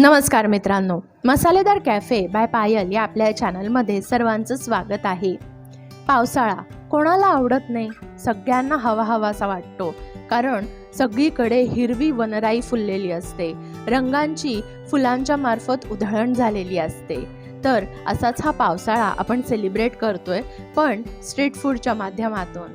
नमस्कार मित्रांनो मसालेदार कॅफे बाय पायल या आपल्या चॅनलमध्ये सर्वांचं स्वागत आहे. पावसाळा कोणाला आवडत नाही? सगळ्यांना हवा हवासा वाटतो. कारण सगळीकडे हिरवी वनराई फुललेली असते. रंगांची फुलांच्या मार्फत उधळण झालेली असते. तर असाच हा पावसाळा आपण सेलिब्रेट करतोय पण स्ट्रीट फूडच्या माध्यमातून.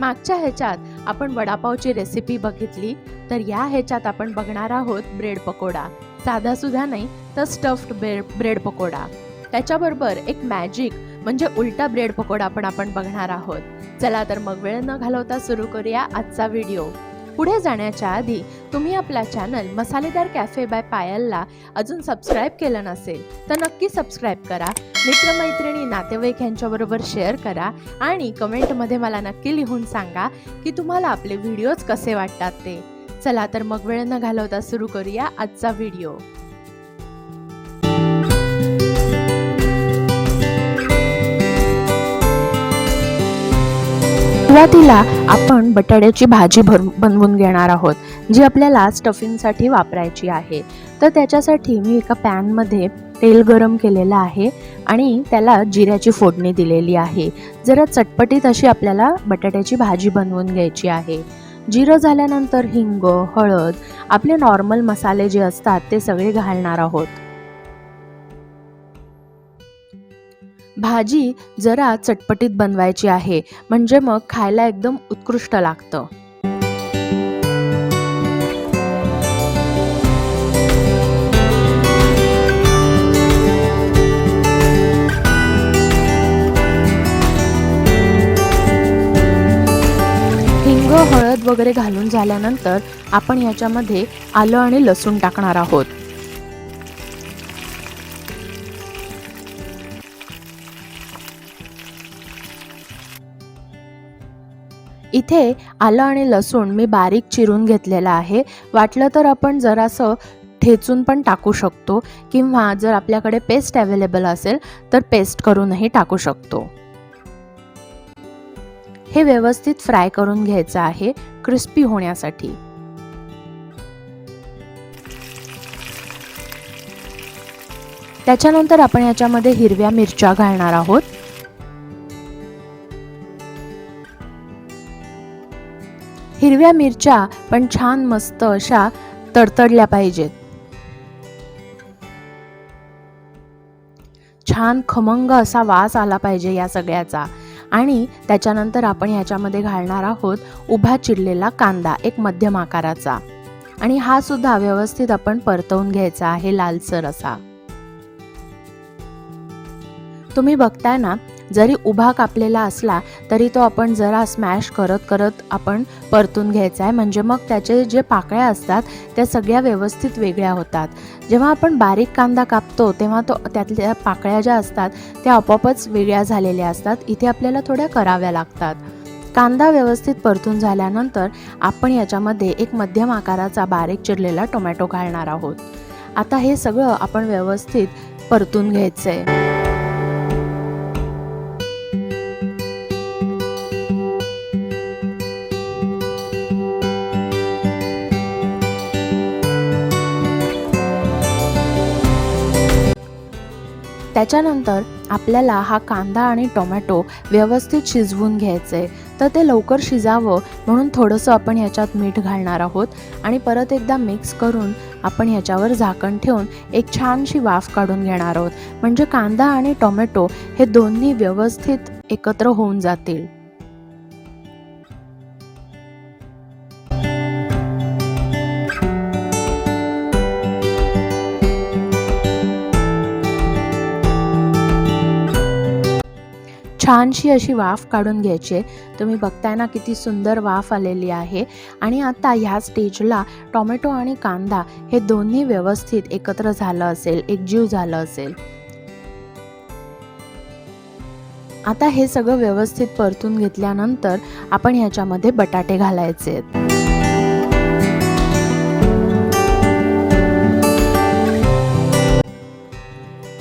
मागच्या ह्याच्यात आपण वडापावची रेसिपी बघितली तर या ह्याच्यात आपण बघणार आहोत ब्रेड पकोडा. साधासुद्धा नाही तर स्टफ्ड ब्रेड ब्रेड पकोडा. त्याच्याबरोबर एक मॅजिक म्हणजे उलटा ब्रेड पकोडा पण आपण बघणार आहोत. चला तर मग वेळ न घालवता सुरू करूया आजचा व्हिडिओ पुढे जाण्याच्या आधी तुम्ही आपला चॅनल मसालेदार कॅफे बाय पायलला अजून सबस्क्राईब केलं नसेल तर नक्की सबस्क्राईब करा. मित्रमैत्रिणी नातेवाईक यांच्याबरोबर शेअर करा आणि कमेंटमध्ये मला नक्की लिहून सांगा की तुम्हाला आपले व्हिडिओज कसे वाटतात ते. चला तर मग वेळ न घालवता सुरू करूया आजचा व्हिडिओ. सुरुवातीला आपण बटाट्याची भाजी भर बनवून घेणार आहोत जी आपल्याला स्टफिंगसाठी वापरायची आहे. तर त्याच्यासाठी मी एका पॅनमध्ये तेल गरम केलेलं आहे आणि त्याला जिऱ्याची फोडणी दिलेली आहे. जरा चटपटीत अशी आपल्याला बटाट्याची भाजी बनवून घ्यायची आहे. जिरं झाल्यानंतर हिंग हळद आपले नॉर्मल मसाले जे असतात ते सगळे घालणार आहोत. भाजी जरा चटपटीत बनवायची आहे म्हणजे मग खायला एकदम उत्कृष्ट लागतं. हिंग हळद वगैरे घालून झाल्यानंतर आपण याच्यामध्ये आलं आणि लसूण टाकणार आहोत. इथे आलं आणि लसूण मी बारीक चिरून घेतलेलं आहे. वाटलं तर आपण जरासं ठेचून पण टाकू शकतो किंवा जर आपल्याकडे पेस्ट अवेलेबल असेल तर पेस्ट करूनही टाकू शकतो. हे व्यवस्थित फ्राय करून घ्यायचं आहे क्रिस्पी होण्यासाठी. त्याच्यानंतर आपण याच्यामध्ये हिरव्या मिरच्या घालणार आहोत. हिरव्या मिरच्या पण छान मस्त अशा तडतडल्या पाहिजेत. छान खमंग असा वास आला पाहिजे या सगळ्याचा. आणि त्याच्यानंतर आपण ह्याच्यामध्ये घालणार आहोत उभा चिरलेला कांदा एक मध्यम आकाराचा. आणि हा सुद्धा व्यवस्थित आपण परतवून घ्यायचा आहे लालसर असा. तुम्ही बघताय ना जरी उभा कापलेला असला तरी तो आपण जरा स्मॅश करत करत आपण परतून घ्यायचा आहे. म्हणजे मग त्याचे जे पाकळ्या असतात त्या सगळ्या व्यवस्थित वेगळ्या होतात. जेव्हा आपण बारीक कांदा कापतो तेव्हा तो त्यातल्या पाकळ्या ज्या असतात त्या आपोआपच वेगळ्या झालेल्या असतात. इथे आपल्याला थोड्या कराव्या लागतात. कांदा व्यवस्थित परतून झाल्यानंतर आपण याच्यामध्ये एक मध्यम आकाराचा बारीक चिरलेला टोमॅटो घालणार आहोत. आता हे सगळं आपण व्यवस्थित परतून घ्यायचं आहे त्याच्यानंतर आपल्याला हा कांदा आणि टोमॅटो व्यवस्थित शिजवून घ्यायचं आहे तर ते लवकर शिजावं म्हणून थोडंसं आपण याच्यात मीठ घालणार आहोत. आणि परत एकदा मिक्स करून आपण ह्याच्यावर झाकण ठेवून एक छानशी वाफ काढून घेणार आहोत. म्हणजे कांदा आणि टोमॅटो हे दोन्ही व्यवस्थित एकत्र होऊन जातील. छानशी अशी वाफ काढून घ्यायची तुम्ही बघताय ना किती सुंदर वाफ आलेली आहे. आणि आता ह्या स्टेजला टोमॅटो आणि कांदा हे दोन्ही व्यवस्थित एकत्र झालं असेल एकजीव झालं असेल. आता हे सगळं व्यवस्थित परतून घेतल्यानंतर आपण ह्याच्यामध्ये बटाटे घालायचे आहेत.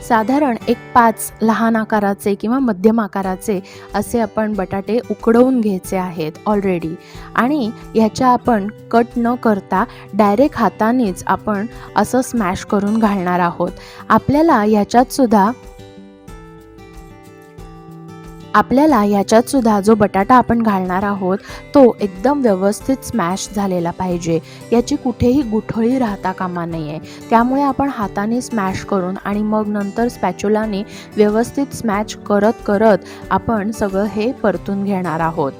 साधारण एक पाच लहान आकाराचे किंवा मध्यम आकाराचे असे आपण बटाटे उकडवून घ्यायचे आहेत ऑलरेडी आणि ह्याच्या आपण कट न करता डायरेक्ट हातानेच आपण असं स्मॅश करून घालणार आहोत. आपल्याला ह्याच्यातसुद्धा आपल्याला याच्यात सुद्धा जो बटाटा आपण घालणार आहोत तो एकदम व्यवस्थित स्मॅश झालेला पाहिजे. याची कुठेही गुठळी राहता कामा नाही आहे त्यामुळे आपण हाताने स्मॅश करून आणि मग नंतर स्पॅच्युलाने व्यवस्थित स्मॅच करत करत आपण सगळं हे परतून घेणार आहोत.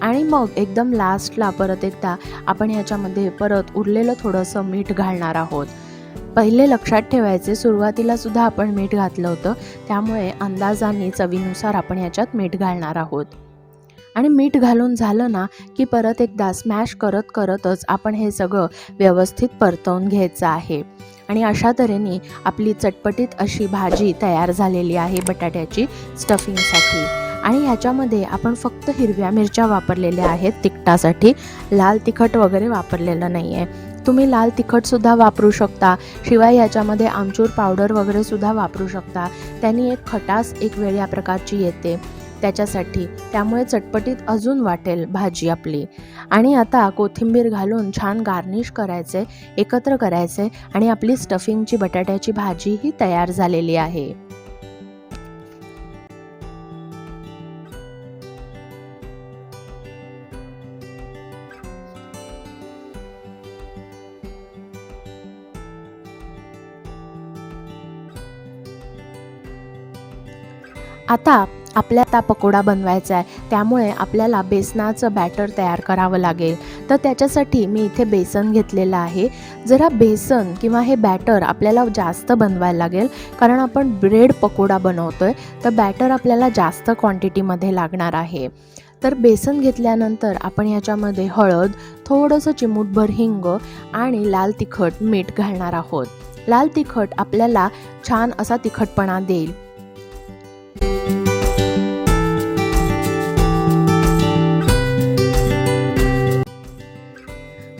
आणि मग एकदम लास्टला परत एकदा आपण ह्याच्यामध्ये परत उरलेलं थोडंसं मीठ घालणार आहोत. पहिले लक्षात ठेवायचे सुरुवातीला सुद्धा आपण मीठ घातलं होतं. त्यामुळे अंदाजाने चवीनुसार आपण ह्याच्यात मीठ घालणार आहोत. आणि मीठ घालून झालं ना की परत एकदा स्मॅश करत करतच आपण हे सगळं व्यवस्थित परतवून घ्यायचं आहे. आणि अशा तऱ्हेने आपली चटपटीत अशी भाजी तयार झालेली आहे बटाट्याची स्टफिंगसाठी आणि ह्याच्यामध्ये आपण फक्त हिरव्या मिरच्या वापरलेल्या आहेत तिखटासाठी. लाल तिखट वगैरे वापरलेलं नाही आहे तुम्ही लाल तिखटसुद्धा वापरू शकता. शिवाय याच्यामध्ये आमचूर पावडर वगैरेसुद्धा वापरू शकता. त्यांनी एक खटास एक वेगळ्या प्रकारची येते. त्याच्यासाठी. त्यामुळे चटपटीत अजून वाटेल भाजी आपली. आणि आता कोथिंबीर घालून छान गार्निश करायचे एकत्र करायचे आणि आपली स्टफिंगची बटाट्याची भाजी ही तयार झालेली आहे. आता आपल्या आता पकोडा बनवायचा आहे. त्यामुळे आपल्याला बेसनाचं बॅटर तयार करावं लागेल. तर त्याच्यासाठी मी इथे बेसन घेतलेलं आहे. जरा बेसन किंवा हे बॅटर आपल्याला जास्त बनवायला लागेल. कारण आपण ब्रेड पकोडा बनवतो आहे तर बॅटर आपल्याला जास्त क्वांटिटीमध्ये लागणार आहे. तर बेसन घेतल्यानंतर आपण याच्यामध्ये हळद थोडंसं चिमूटभर हिंग आणि लाल तिखट मीठ घालणार आहोत. लाल तिखट आपल्याला छान असा तिखटपणा देईल.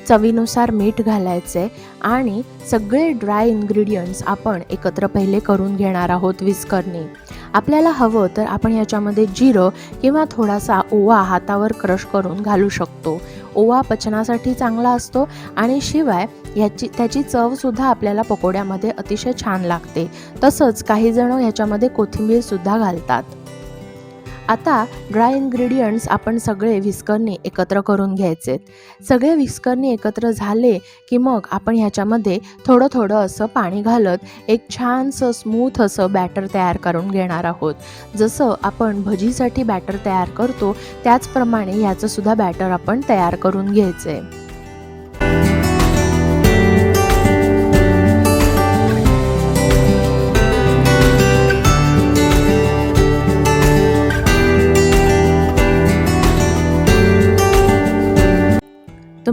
चवीनुसार मीठ घालायचे आणि सगळे ड्राय इन्ग्रेडियंट्स आपण एकत्र पहिले करून घेणार आहोत विस्करने आपल्याला हवं तर आपण याच्यामध्ये जिरं किंवा थोडासा ओवा हातावर क्रश करून घालू शकतो. ओवा पचनासाठी चांगला असतो आणि शिवाय याची त्याची चवसुद्धा आपल्याला पकोड्यामध्ये अतिशय छान लागते. तसंच काही जण ह्याच्यामध्ये कोथिंबीरसुद्धा घालतात. आता ड्राय इन्ग्रेडियंट्स आपण सगळे विस्करणी एकत्र करून घ्यायचे. सगळे विस्करणी एकत्र झाले की मग आपण ह्याच्यामध्ये थोडं थोडं असं पाणी घालत एक छानसं स्मूथ असं बॅटर तयार करून घेणार आहोत. जसं आपण भजीसाठी बॅटर तयार करतो त्याचप्रमाणे ह्याचंसुद्धा बॅटर आपण तयार करून घ्यायचं आहे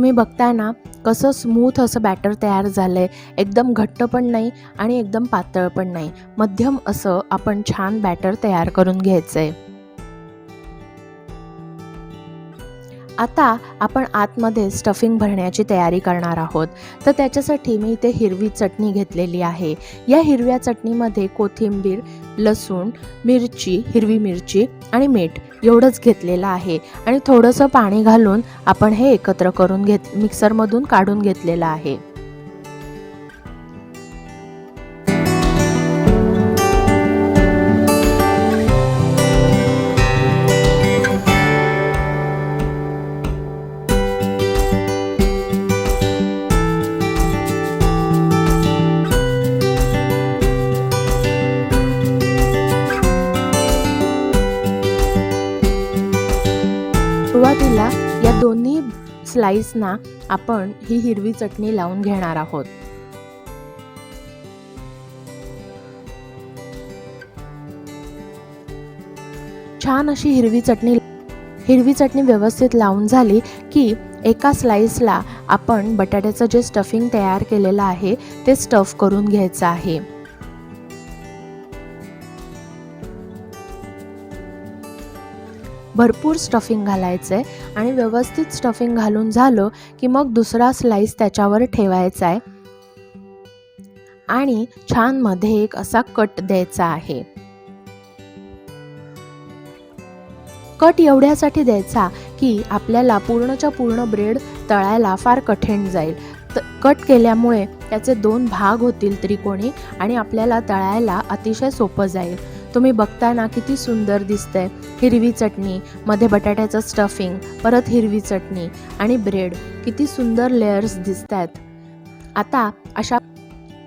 तुम्ही बघताय ना कसं स्मूथ असं बॅटर तयार झालं आहे एकदम घट्ट पण नाही आणि एकदम पातळ पण नाही. मध्यम असं आपण छान बॅटर तयार करून घ्यायचं आहे आता आपण आतमध्ये स्टफिंग भरण्याची तयारी करणार आहोत. तर त्याच्यासाठी मी इथे हिरवी चटणी घेतलेली आहे. या हिरव्या चटणीमध्ये कोथिंबीर लसूण मिरची हिरवी मिरची आणि मीठ एवढंच घेतलेलं आहे. आणि थोडंसं पाणी घालून आपण हे एकत्र करून घेत मिक्सरमधून काढून घेतलेलं आहे. स्लाईसना आपण ही हिरवी चटणी लावून घेणार आहोत. छान अशी हिरवी चटणी हिरवी चटणी व्यवस्थित लावून झाली की एका स्लाईसला आपण बटाट्याचं जे स्टफिंग तयार केलेलं आहे ते स्टफ करून घ्यायचं आहे. भरपूर स्टफिंग घालायचं आहे आणि व्यवस्थित स्टफिंग घालून झालं की मग दुसरा स्लाईस त्याच्यावर ठेवायचा आहे. आणि छानमध्ये एक असा कट द्यायचा आहे. कट एवढ्यासाठी द्यायचा की आपल्याला पूर्णच्या पूर्ण ब्रेड तळायला फार कठीण जाईल. त कट केल्यामुळे त्याचे दोन भाग होतील त्रिकोणी आणि आपल्याला तळायला अतिशय सोपं जाईल. तुम्ही बघताय ना किती सुंदर दिसतंय. हिरवी चटणी मध्ये बटाट्याचं स्टफिंग परत हिरवी चटणी आणि ब्रेड किती सुंदर लेयर्स दिसत आहेत आता अशा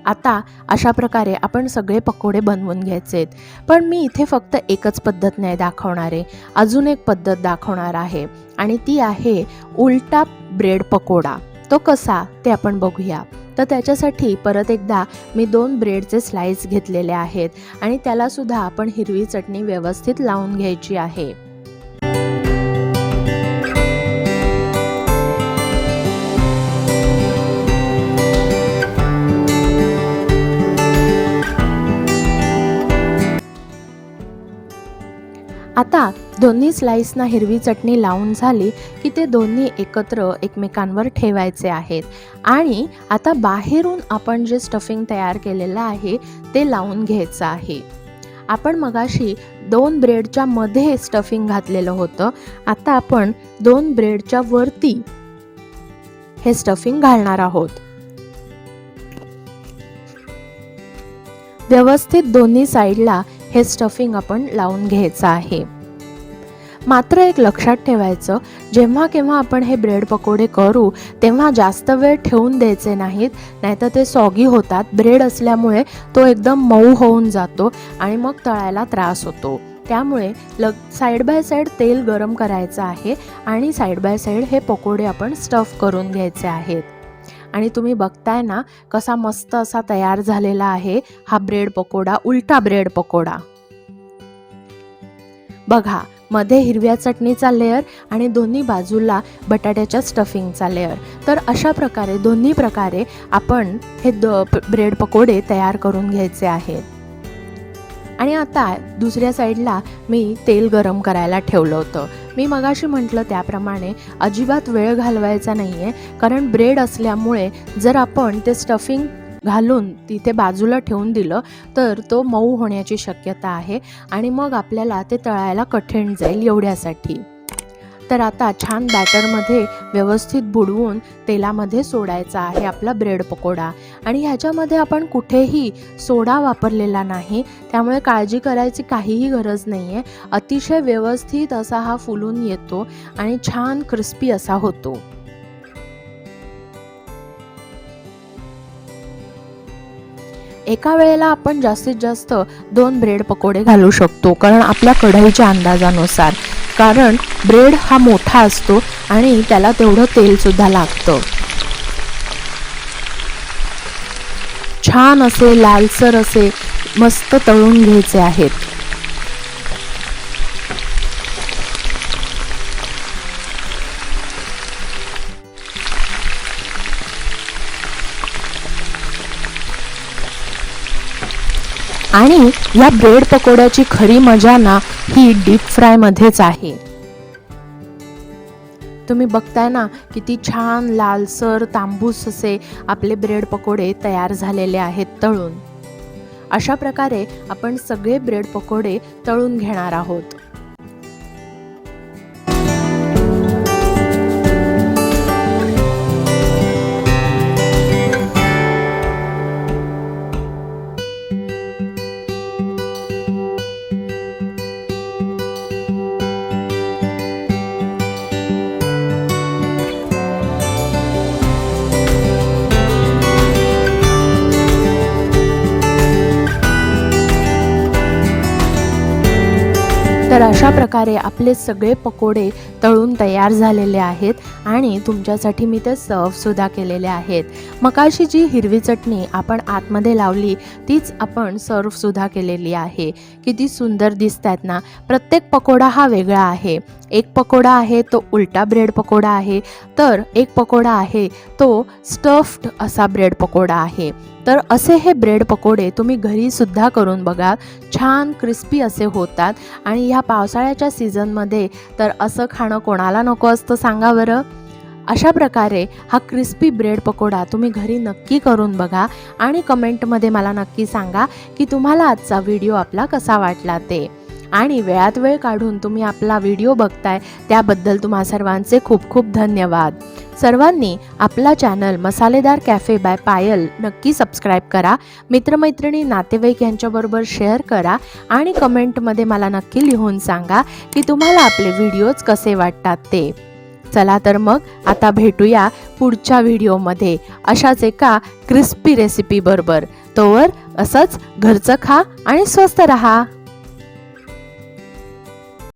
आता अशा प्रकारे आपण सगळे पकोडे बनवून घ्यायचे आहेत. पण मी इथे फक्त एकच पद्धत नाही दाखवणार आहे. अजून एक पद्धत दाखवणार आहे. आणि ती आहे उलटा ब्रेड पकोडा. तो कसा ते आपण बघूया. तर त्याच्यासाठी परत एकदा मी दोन ब्रेडचे स्लाईस घेतलेले आहेत आणि त्यालासुद्धा आपण हिरवी चटणी व्यवस्थित लावून घ्यायची आहे. दोन्ही स्लाईसना हिरवी चटणी लावून झाली की ते दोन्ही एकत्र एकमेकांवर ठेवायचे आहेत. आणि आता बाहेरून आपण जे स्टफिंग तयार केलेलं आहे ते लावून घ्यायचं आहे. आपण मगाशी दोन ब्रेडच्या मध्ये स्टफिंग घातलेलं होतं. आता आपण दोन ब्रेडच्या वरती हे स्टफिंग घालणार आहोत. व्यवस्थित दोन्ही साईडला हे स्टफिंग आपण लावून घ्यायचं आहे. मात्र एक लक्षात ठेवायचं जेव्हा केव्हा आपण हे ब्रेड पकोडे करू तेव्हा जास्त वेळ ठेवून द्यायचे नाहीत नाहीतर ते सॉगी होतात. ब्रेड असल्यामुळे तो एकदम मऊ होऊन जातो आणि मग तळायला त्रास होतो. त्यामुळे लग साईड बाय साईड तेल गरम करायचं आहे आणि साईड बाय साईड हे पकोडे आपण स्टफ करून घ्यायचे आहेत. आणि तुम्ही बघताय ना कसा मस्त असा तयार झालेला आहे हा ब्रेड पकोडा उलटा ब्रेड पकोडा. बघा मध्ये हिरव्या चटणीचा लेअर आणि दोन्ही बाजूला बटाट्याच्या स्टफिंगचा लेअर तर अशा प्रकारे दोन्ही प्रकारे आपण हे द ब्रेड पकोडे तयार करून घ्यायचे आहेत. आणि आता दुसऱ्या साईडला मी तेल गरम करायला ठेवलं होतं. मी मगाशी म्हटलं त्याप्रमाणे अजिबात वेळ घालवायचा नाही आहे कारण ब्रेड असल्यामुळे जर आपण ते स्टफिंग घालून तिथे बाजूला ठेवून दिलं तर तो मऊ होण्याची शक्यता आहे आणि मग आपल्याला ते तळायला कठीण जाईल एवढ्यासाठी. तर आता छान बॅटरमध्ये व्यवस्थित बुडवून तेलामध्ये सोडायचा आहे आपला ब्रेड पकोडा. आणि ह्याच्यामध्ये आपण कुठेही सोडा वापरलेला नाही त्यामुळे काळजी करायची काहीही गरज नाही आहे अतिशय व्यवस्थित असा हा फुलून येतो आणि छान क्रिस्पी असा होतो. एका वेळेला आपण जास्तीत जास्त दोन ब्रेड पकोडे घालू शकतो कारण आपल्या कढईच्या अंदाजानुसार. कारण ब्रेड हा मोठा असतो आणि त्याला तेवढं तेलसुद्धा लागतं. छान असे लालसर असे मस्त तळून घ्यायचे आहेत. आणि या ब्रेड पकोड्याची खरी मजा ना ही डीप फ्रायमध्येच आहे. तुम्ही बघताय ना किती छान लालसर तांबूस असे आपले ब्रेड पकोडे तयार झालेले आहेत तळून. अशा प्रकारे आपण सगळे ब्रेड पकोडे तळून घेणार आहोत. अशा प्रकारे आपले सगळे पकोडे तळून तयार झालेले आहेत आणि तुमच्यासाठी मी ते सर्वसुद्धा केलेले आहेत. मकाशी जी हिरवी चटणी आपण आतमध्ये लावली तीच आपण सर्वसुद्धा केलेली आहे. किती सुंदर दिसत आहेत ना? प्रत्येक पकोडा हा वेगळा आहे. एक पकोडा आहे तो उलटा ब्रेड पकोडा आहे. तर एक पकोडा आहे तो स्टफ्ड असा ब्रेड पकोडा आहे. तर असे हे ब्रेड पकोडे तुम्ही घरीसुद्धा करून बघा. छान क्रिस्पी असे होतात. आणि ह्या पावसाळ्याच्या सीझनमध्ये तर असं खाणं कोणाला नको असतं सांगा बरं. अशा प्रकारे हा क्रिस्पी ब्रेड पकोडा तुम्ही घरी नक्की करून बघा. आणि कमेंटमध्ये मला नक्की सांगा की तुम्हाला आजचा व्हिडिओ आपला कसा वाटला ते. आणि वेळात वेळ काढून तुम्ही आपला व्हिडिओ बघताय त्याबद्दल तुम्हा सर्वांचे खूप खूप धन्यवाद. सर्वांनी आपला चॅनल मसालेदार कॅफे बाय पायल नक्की सबस्क्राईब करा मित्रमैत्रिणी नातेवाईक यांच्याबरोबर शेअर करा आणि कमेंटमध्ये मला नक्की लिहून सांगा की तुम्हाला आपले व्हिडिओज कसे वाटतात ते. चला तर मग आता भेटूया पुढच्या व्हिडिओमध्ये. अशाच एका क्रिस्पी रेसिपीबरोबर. तोवर असंच घरचं खा आणि स्वस्त रहा.